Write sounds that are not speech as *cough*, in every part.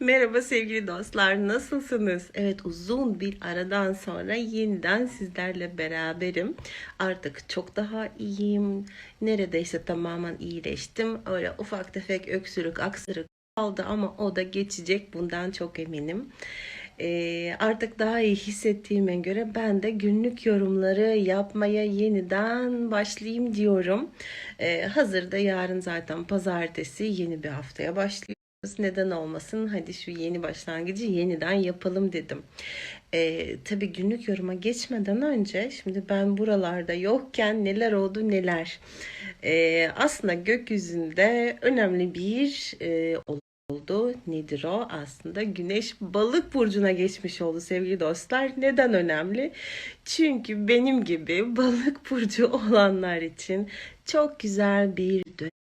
Merhaba sevgili dostlar, nasılsınız? Evet uzun bir aradan sonra yeniden sizlerle beraberim. Artık çok daha iyiyim. Neredeyse tamamen iyileştim. Öyle ufak tefek öksürük, aksırık kaldı ama o da geçecek. Bundan çok eminim. Ee, artık daha iyi hissettiğime göre ben de günlük yorumları yapmaya yeniden başlayayım diyorum. Ee, hazırda yarın zaten pazartesi yeni bir haftaya başlıyor. Neden olmasın? Hadi şu yeni başlangıcı yeniden yapalım dedim. Ee, tabii günlük yoruma geçmeden önce şimdi ben buralarda yokken neler oldu neler. Ee, aslında gökyüzünde önemli bir e, oldu. Nedir o? Aslında güneş balık burcuna geçmiş oldu sevgili dostlar. Neden önemli? Çünkü benim gibi balık burcu *laughs* olanlar için çok güzel bir dönem.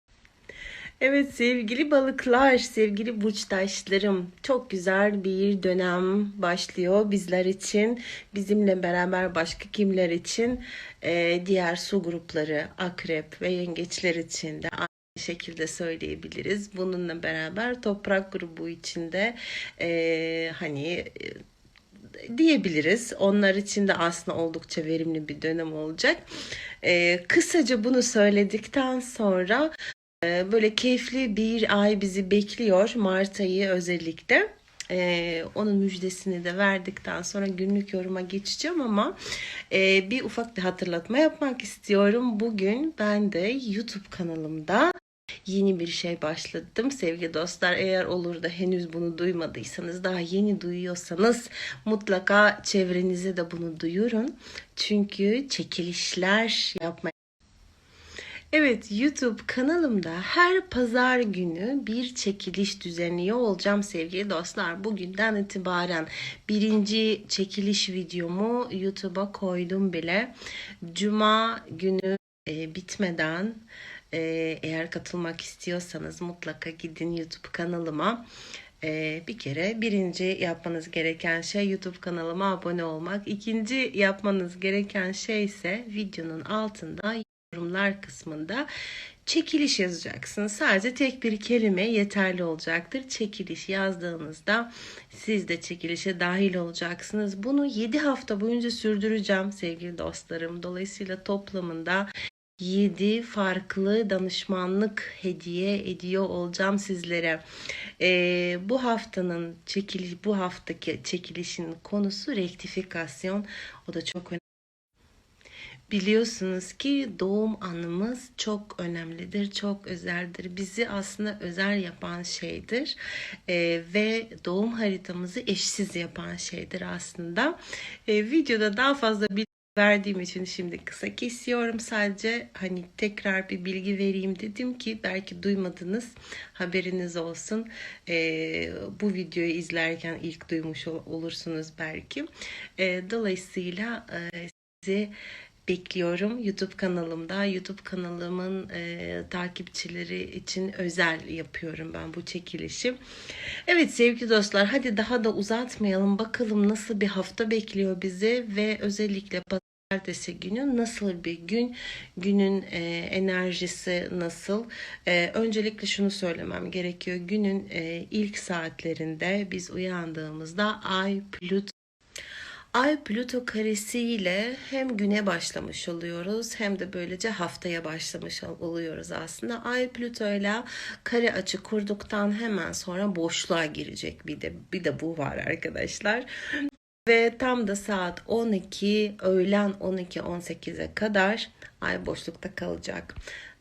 Evet sevgili balıklar, sevgili burçtaşlarım çok güzel bir dönem başlıyor bizler için. Bizimle beraber başka kimler için e, diğer su grupları, akrep ve yengeçler için de aynı şekilde söyleyebiliriz. Bununla beraber toprak grubu içinde e, hani diyebiliriz. Onlar için de aslında oldukça verimli bir dönem olacak. E, kısaca bunu söyledikten sonra ee, böyle keyifli bir ay bizi bekliyor. Mart ayı özellikle. Ee, onun müjdesini de verdikten sonra günlük yoruma geçeceğim ama e, bir ufak bir hatırlatma yapmak istiyorum. Bugün ben de YouTube kanalımda yeni bir şey başladım. Sevgili dostlar eğer olur da henüz bunu duymadıysanız daha yeni duyuyorsanız mutlaka çevrenize de bunu duyurun. Çünkü çekilişler yapmaya Evet YouTube kanalımda her pazar günü bir çekiliş düzenliyor olacağım sevgili dostlar. Bugünden itibaren birinci çekiliş videomu YouTube'a koydum bile. Cuma günü e, bitmeden e, eğer katılmak istiyorsanız mutlaka gidin YouTube kanalıma. Ee, bir kere birinci yapmanız gereken şey YouTube kanalıma abone olmak. İkinci yapmanız gereken şey ise videonun altında yorumlar kısmında çekiliş yazacaksınız. Sadece tek bir kelime yeterli olacaktır. Çekiliş yazdığınızda siz de çekilişe dahil olacaksınız. Bunu 7 hafta boyunca sürdüreceğim sevgili dostlarım. Dolayısıyla toplamında 7 farklı danışmanlık hediye ediyor olacağım sizlere. Ee, bu haftanın çekiliş, bu haftaki çekilişin konusu rektifikasyon. O da çok önemli biliyorsunuz ki doğum anımız çok önemlidir, çok özeldir. Bizi aslında özel yapan şeydir e, ve doğum haritamızı eşsiz yapan şeydir aslında. E, videoda daha fazla bilgi verdiğim için şimdi kısa kesiyorum. Sadece hani tekrar bir bilgi vereyim dedim ki belki duymadınız haberiniz olsun. E, bu videoyu izlerken ilk duymuş ol, olursunuz belki. E, dolayısıyla e, sizi bekliyorum YouTube kanalımda. YouTube kanalımın e, takipçileri için özel yapıyorum ben bu çekilişi. Evet sevgili dostlar hadi daha da uzatmayalım. Bakalım nasıl bir hafta bekliyor bizi ve özellikle Pazartesi günü nasıl bir gün, günün e, enerjisi nasıl? E, öncelikle şunu söylemem gerekiyor. Günün e, ilk saatlerinde biz uyandığımızda Ay, Plüto Ay Plüto karesiyle hem güne başlamış oluyoruz hem de böylece haftaya başlamış oluyoruz aslında. Ay Plüto ile kare açı kurduktan hemen sonra boşluğa girecek bir de bir de bu var arkadaşlar. Ve tam da saat 12 öğlen 12-18'e kadar ay boşlukta kalacak.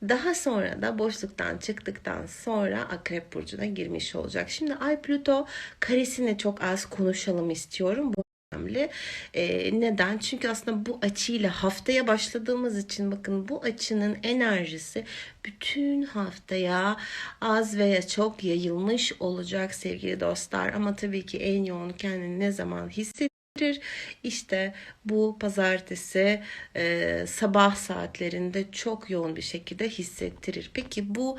Daha sonra da boşluktan çıktıktan sonra Akrep Burcu'na girmiş olacak. Şimdi Ay Plüto karesini çok az konuşalım istiyorum. Bu önemli. E, neden? Çünkü aslında bu açıyla haftaya başladığımız için bakın bu açının enerjisi bütün haftaya az veya çok yayılmış olacak sevgili dostlar. Ama tabii ki en yoğun kendini ne zaman hissettirir? İşte bu pazartesi e, sabah saatlerinde çok yoğun bir şekilde hissettirir. Peki bu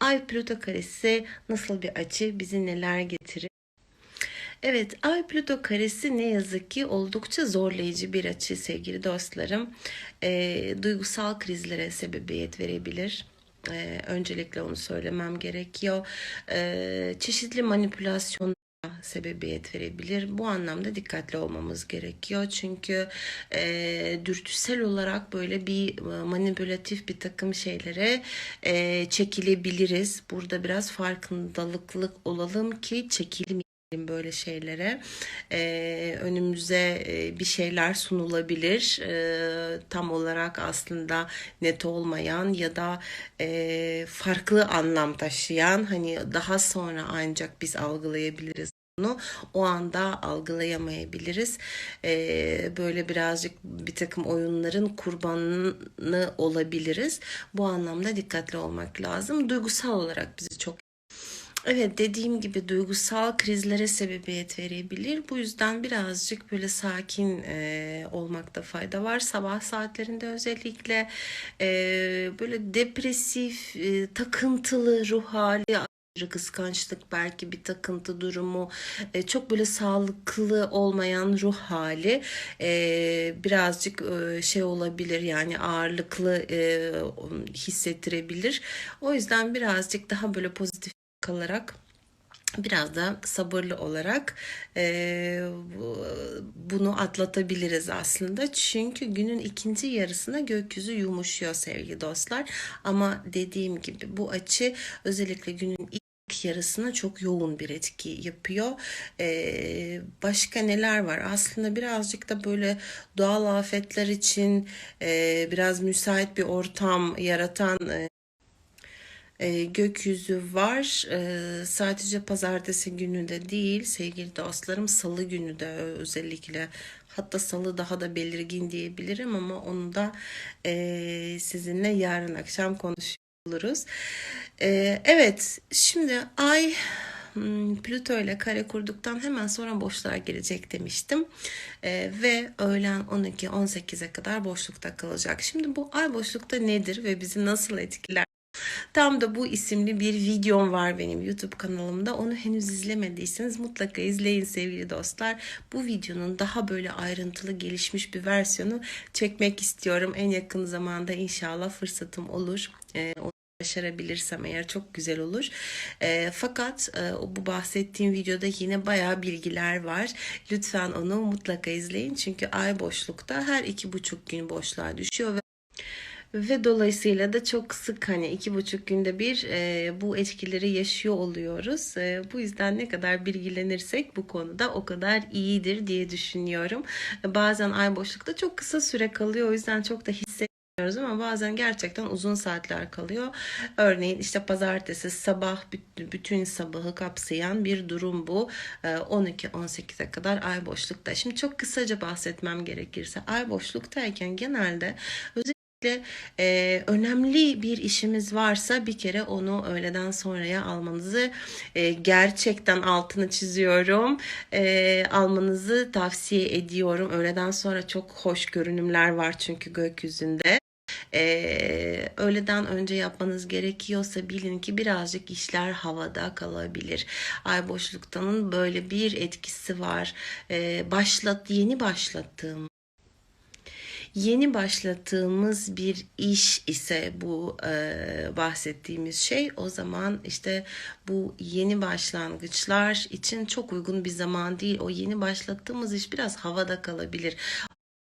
Ay Plüto karesi nasıl bir açı bizi neler getirir? Evet, Ay Plüto karesi ne yazık ki oldukça zorlayıcı bir açı sevgili dostlarım. E, duygusal krizlere sebebiyet verebilir. E, öncelikle onu söylemem gerekiyor. E, çeşitli manipülasyon sebebiyet verebilir. Bu anlamda dikkatli olmamız gerekiyor. Çünkü e, dürtüsel olarak böyle bir e, manipülatif bir takım şeylere e, çekilebiliriz. Burada biraz farkındalıklı olalım ki çekilmeyelim böyle şeylere ee, önümüze e, bir şeyler sunulabilir ee, tam olarak aslında net olmayan ya da e, farklı anlam taşıyan hani daha sonra ancak biz algılayabiliriz bunu o anda algılayamayabiliriz. Ee, böyle birazcık bir takım oyunların kurbanı olabiliriz. Bu anlamda dikkatli olmak lazım. Duygusal olarak bizi çok Evet dediğim gibi duygusal krizlere sebebiyet verebilir. Bu yüzden birazcık böyle sakin e, olmakta fayda var. Sabah saatlerinde özellikle e, böyle depresif, e, takıntılı ruh hali aşırı kıskançlık belki bir takıntı durumu e, çok böyle sağlıklı olmayan ruh hali e, birazcık e, şey olabilir yani ağırlıklı hissettirebilir. O yüzden birazcık daha böyle pozitif kalarak biraz da sabırlı olarak e, bunu atlatabiliriz aslında. Çünkü günün ikinci yarısında gökyüzü yumuşuyor sevgili dostlar. Ama dediğim gibi bu açı özellikle günün ilk yarısına çok yoğun bir etki yapıyor. Ee, başka neler var? Aslında birazcık da böyle doğal afetler için e, biraz müsait bir ortam yaratan e, e, gökyüzü var. E, sadece pazartesi günü de değil sevgili dostlarım salı günü de özellikle hatta salı daha da belirgin diyebilirim ama onu da e, sizinle yarın akşam konuşuruz. E, evet şimdi ay hmm, Plüto ile kare kurduktan hemen sonra boşluğa girecek demiştim. Ee, ve öğlen 12-18'e kadar boşlukta kalacak. Şimdi bu ay boşlukta nedir ve bizi nasıl etkiler? Tam da bu isimli bir videom var benim YouTube kanalımda. Onu henüz izlemediyseniz mutlaka izleyin sevgili dostlar. Bu videonun daha böyle ayrıntılı gelişmiş bir versiyonu çekmek istiyorum. En yakın zamanda inşallah fırsatım olur. Ee, başarabilirsem eğer çok güzel olur. E, fakat e, bu bahsettiğim videoda yine bayağı bilgiler var. Lütfen onu mutlaka izleyin. Çünkü ay boşlukta her iki buçuk gün boşluğa düşüyor ve ve dolayısıyla da çok sık hani iki buçuk günde bir e, bu etkileri yaşıyor oluyoruz. E, bu yüzden ne kadar bilgilenirsek bu konuda o kadar iyidir diye düşünüyorum. Bazen ay boşlukta çok kısa süre kalıyor o yüzden çok da hissetmiyoruz ama bazen gerçekten uzun saatler kalıyor. Örneğin işte pazartesi sabah bütün sabahı kapsayan bir durum bu. 12-18'e kadar ay boşlukta. Şimdi çok kısaca bahsetmem gerekirse ay boşluktayken genelde özellikle e, önemli bir işimiz varsa bir kere onu öğleden sonraya almanızı e, gerçekten altını çiziyorum. E, almanızı tavsiye ediyorum. Öğleden sonra çok hoş görünümler var çünkü gökyüzünde. Ee, öğleden önce yapmanız gerekiyorsa bilin ki birazcık işler havada kalabilir. Ay boşluktanın böyle bir etkisi var. Ee, başlat yeni başlattığım Yeni başlattığımız bir iş ise bu e, bahsettiğimiz şey o zaman işte bu yeni başlangıçlar için çok uygun bir zaman değil. O yeni başlattığımız iş biraz havada kalabilir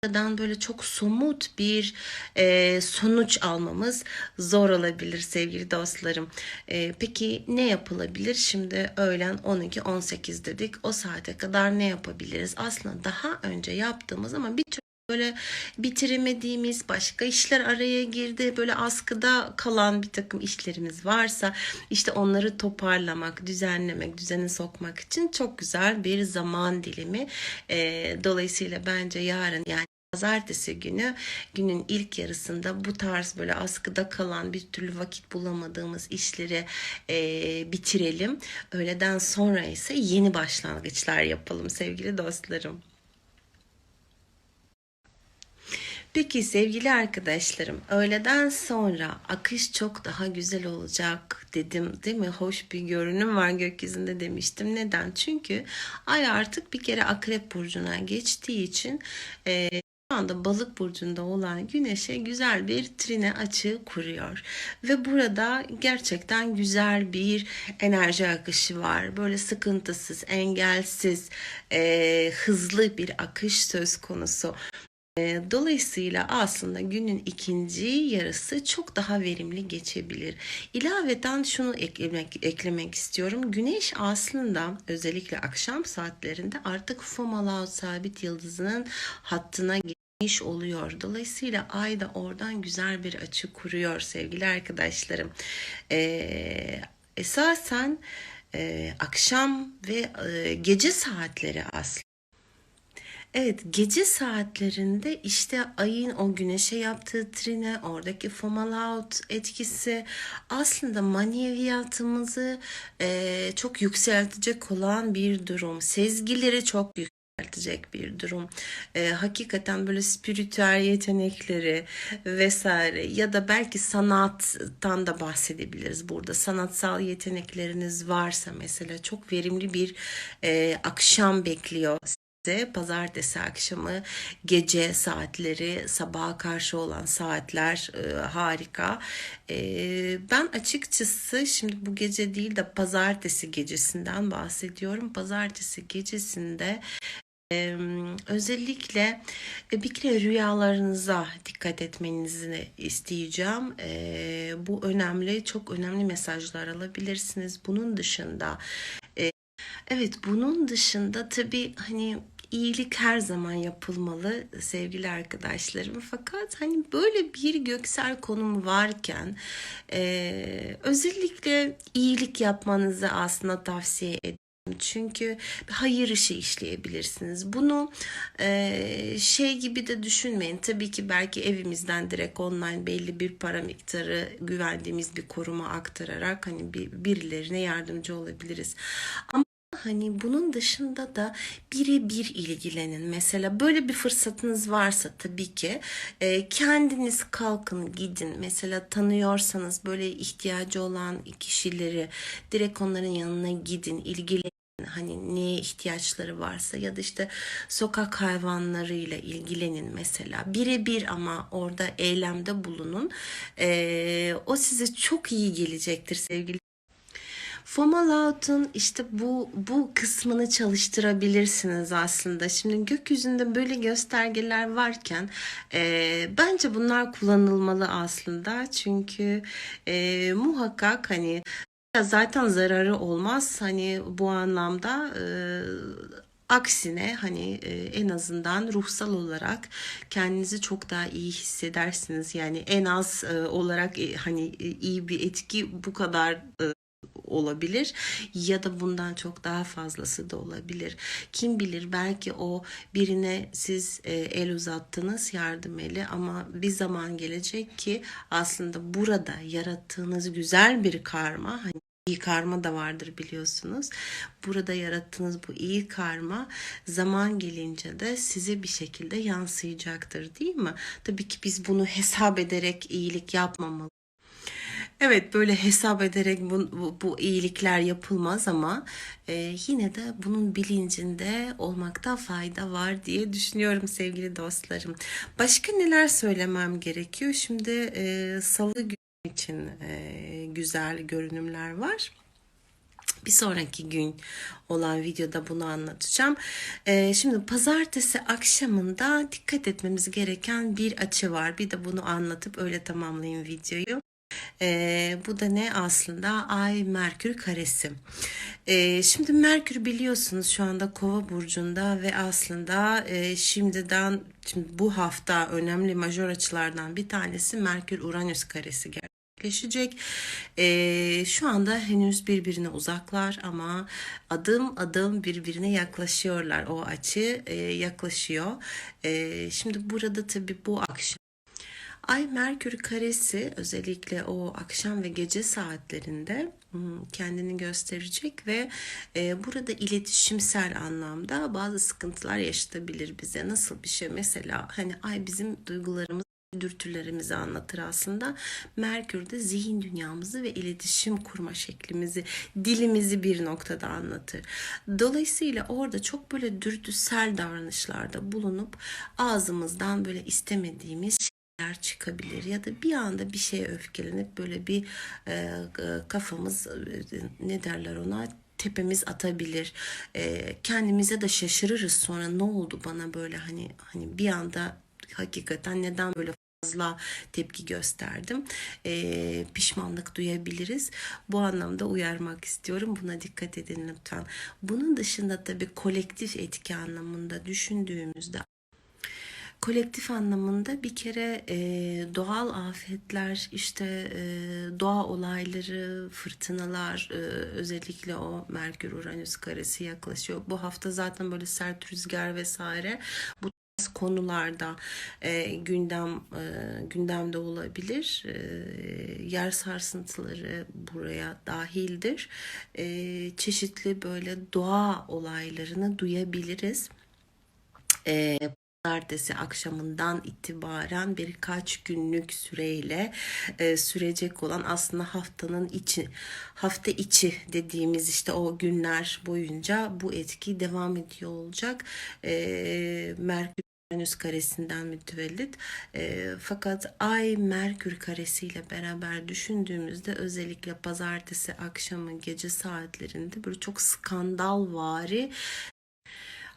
buradan böyle çok somut bir e, sonuç almamız zor olabilir sevgili dostlarım. E, peki ne yapılabilir? Şimdi öğlen 12-18 dedik. O saate kadar ne yapabiliriz? Aslında daha önce yaptığımız ama bir böyle bitiremediğimiz başka işler araya girdi. Böyle askıda kalan bir takım işlerimiz varsa işte onları toparlamak, düzenlemek, düzene sokmak için çok güzel bir zaman dilimi. E, dolayısıyla bence yarın yani Pazartesi günü günün ilk yarısında bu tarz böyle askıda kalan bir türlü vakit bulamadığımız işleri e, bitirelim. Öğleden sonra ise yeni başlangıçlar yapalım sevgili dostlarım. Peki sevgili arkadaşlarım öğleden sonra akış çok daha güzel olacak dedim değil mi? Hoş bir görünüm var gökyüzünde demiştim. Neden? Çünkü ay artık bir kere akrep burcuna geçtiği için e, anda balık burcunda olan güneşe güzel bir trine açığı kuruyor. Ve burada gerçekten güzel bir enerji akışı var. Böyle sıkıntısız, engelsiz, e, hızlı bir akış söz konusu. E, Dolayısıyla aslında günün ikinci yarısı çok daha verimli geçebilir. İlaveten şunu eklemek, eklemek istiyorum. Güneş aslında özellikle akşam saatlerinde artık Fomalhaut sabit yıldızının hattına geçmiş oluyor. Dolayısıyla ay da oradan güzel bir açı kuruyor sevgili arkadaşlarım. Ee, esasen e, akşam ve e, gece saatleri aslında. Evet, gece saatlerinde işte ayın o güneşe yaptığı trine, oradaki Fomalhaut etkisi aslında maneviyatımızı e, çok yükseltecek olan bir durum. Sezgileri çok yükseltecek bir durum. E, hakikaten böyle spiritüel yetenekleri vesaire ya da belki sanattan da bahsedebiliriz burada. Sanatsal yetenekleriniz varsa mesela çok verimli bir e, akşam bekliyor pazartesi akşamı gece saatleri sabaha karşı olan saatler e, harika. E, ben açıkçası şimdi bu gece değil de pazartesi gecesinden bahsediyorum. Pazartesi gecesinde ee, özellikle e, bir kere rüyalarınıza dikkat etmenizi isteyeceğim. Ee, bu önemli, çok önemli mesajlar alabilirsiniz. Bunun dışında e, Evet bunun dışında tabii hani iyilik her zaman yapılmalı sevgili arkadaşlarım. Fakat hani böyle bir göksel konum varken e, özellikle iyilik yapmanızı aslında tavsiye ederim. Çünkü hayır işi işleyebilirsiniz. Bunu e, şey gibi de düşünmeyin. Tabii ki belki evimizden direkt online belli bir para miktarı güvendiğimiz bir koruma aktararak hani bir, birilerine yardımcı olabiliriz. Ama Hani bunun dışında da birebir ilgilenin. Mesela böyle bir fırsatınız varsa tabii ki e, kendiniz kalkın gidin. Mesela tanıyorsanız böyle ihtiyacı olan kişileri direkt onların yanına gidin, ilgilenin hani neye ihtiyaçları varsa ya da işte sokak hayvanlarıyla ilgilenin mesela birebir ama orada eylemde bulunun ee, o size çok iyi gelecektir sevgili Fomalhaut'un işte bu bu kısmını çalıştırabilirsiniz aslında. Şimdi gökyüzünde böyle göstergeler varken e, bence bunlar kullanılmalı aslında. Çünkü e, muhakkak hani zaten zararı olmaz. Hani bu anlamda e, Aksine hani e, en azından ruhsal olarak kendinizi çok daha iyi hissedersiniz. Yani en az e, olarak e, hani iyi bir etki bu kadar olabilir ya da bundan çok daha fazlası da olabilir. Kim bilir belki o birine siz e, el uzattınız yardım eli ama bir zaman gelecek ki aslında burada yarattığınız güzel bir karma hani iyi karma da vardır biliyorsunuz. Burada yarattığınız bu iyi karma zaman gelince de size bir şekilde yansıyacaktır değil mi? Tabii ki biz bunu hesap ederek iyilik yapmamalı. Evet böyle hesap ederek bu, bu, bu iyilikler yapılmaz ama e, yine de bunun bilincinde olmakta fayda var diye düşünüyorum sevgili dostlarım. Başka neler söylemem gerekiyor? Şimdi e, salı günü için e, güzel görünümler var. Bir sonraki gün olan videoda bunu anlatacağım. Ee, şimdi pazartesi akşamında dikkat etmemiz gereken bir açı var. Bir de bunu anlatıp öyle tamamlayayım videoyu. E, bu da ne aslında? Ay Merkür karesi. E, şimdi Merkür biliyorsunuz şu anda Kova burcunda ve aslında e, şimdiden şimdi bu hafta önemli majör açılardan bir tanesi Merkür Uranüs karesi gerçekleşecek. E, şu anda henüz birbirine uzaklar ama adım adım birbirine yaklaşıyorlar. O açı e, yaklaşıyor. E, şimdi burada tabii bu akşam Ay Merkür karesi özellikle o akşam ve gece saatlerinde hmm, kendini gösterecek ve e, burada iletişimsel anlamda bazı sıkıntılar yaşatabilir bize. Nasıl bir şey mesela hani ay bizim duygularımız dürtülerimizi anlatır aslında. Merkür de zihin dünyamızı ve iletişim kurma şeklimizi, dilimizi bir noktada anlatır. Dolayısıyla orada çok böyle dürtüsel davranışlarda bulunup ağzımızdan böyle istemediğimiz şeyler çıkabilir ya da bir anda bir şeye öfkelenip böyle bir e, e, kafamız e, ne derler ona tepemiz atabilir. E, kendimize de şaşırırız sonra ne oldu bana böyle hani hani bir anda hakikaten neden böyle fazla tepki gösterdim. E, pişmanlık duyabiliriz. Bu anlamda uyarmak istiyorum. Buna dikkat edin lütfen. Bunun dışında tabii kolektif etki anlamında düşündüğümüzde kolektif anlamında bir kere e, doğal afetler, işte e, doğa olayları, fırtınalar, e, özellikle o Merkür-Uranüs karesi yaklaşıyor. Bu hafta zaten böyle sert rüzgar vesaire bu konularda e, gündem e, gündemde olabilir. E, yer sarsıntıları buraya dahildir. E, çeşitli böyle doğa olaylarını duyabiliriz. E, pazartesi akşamından itibaren birkaç günlük süreyle e, sürecek olan aslında haftanın içi hafta içi dediğimiz işte o günler boyunca bu etki devam ediyor olacak. E, Merkür Venüs karesinden mütevellit. E, fakat Ay Merkür karesiyle beraber düşündüğümüzde özellikle pazartesi akşamı gece saatlerinde böyle çok skandalvari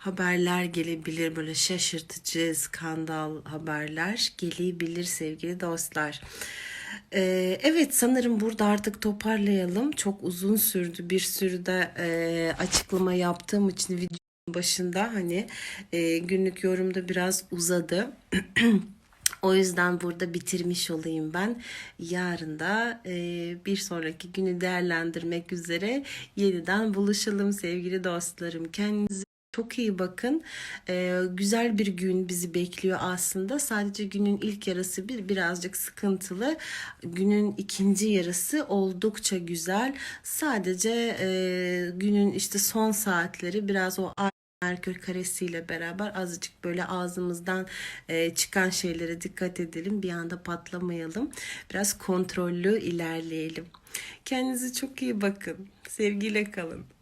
haberler gelebilir böyle şaşırtıcı skandal haberler gelebilir sevgili dostlar. Ee, evet sanırım burada artık toparlayalım. Çok uzun sürdü bir sürü de e, açıklama yaptığım için videonun başında hani e, günlük yorumda biraz uzadı. *clears throat* O yüzden burada bitirmiş olayım ben. Yarın da e, bir sonraki günü değerlendirmek üzere yeniden buluşalım sevgili dostlarım. Kendinize çok iyi bakın. Ee, güzel bir gün bizi bekliyor aslında. Sadece günün ilk yarısı bir birazcık sıkıntılı. Günün ikinci yarısı oldukça güzel. Sadece e, günün işte son saatleri biraz o Merkür karesiyle beraber azıcık böyle ağzımızdan e, çıkan şeylere dikkat edelim. Bir anda patlamayalım. Biraz kontrollü ilerleyelim. Kendinize çok iyi bakın. Sevgiyle kalın.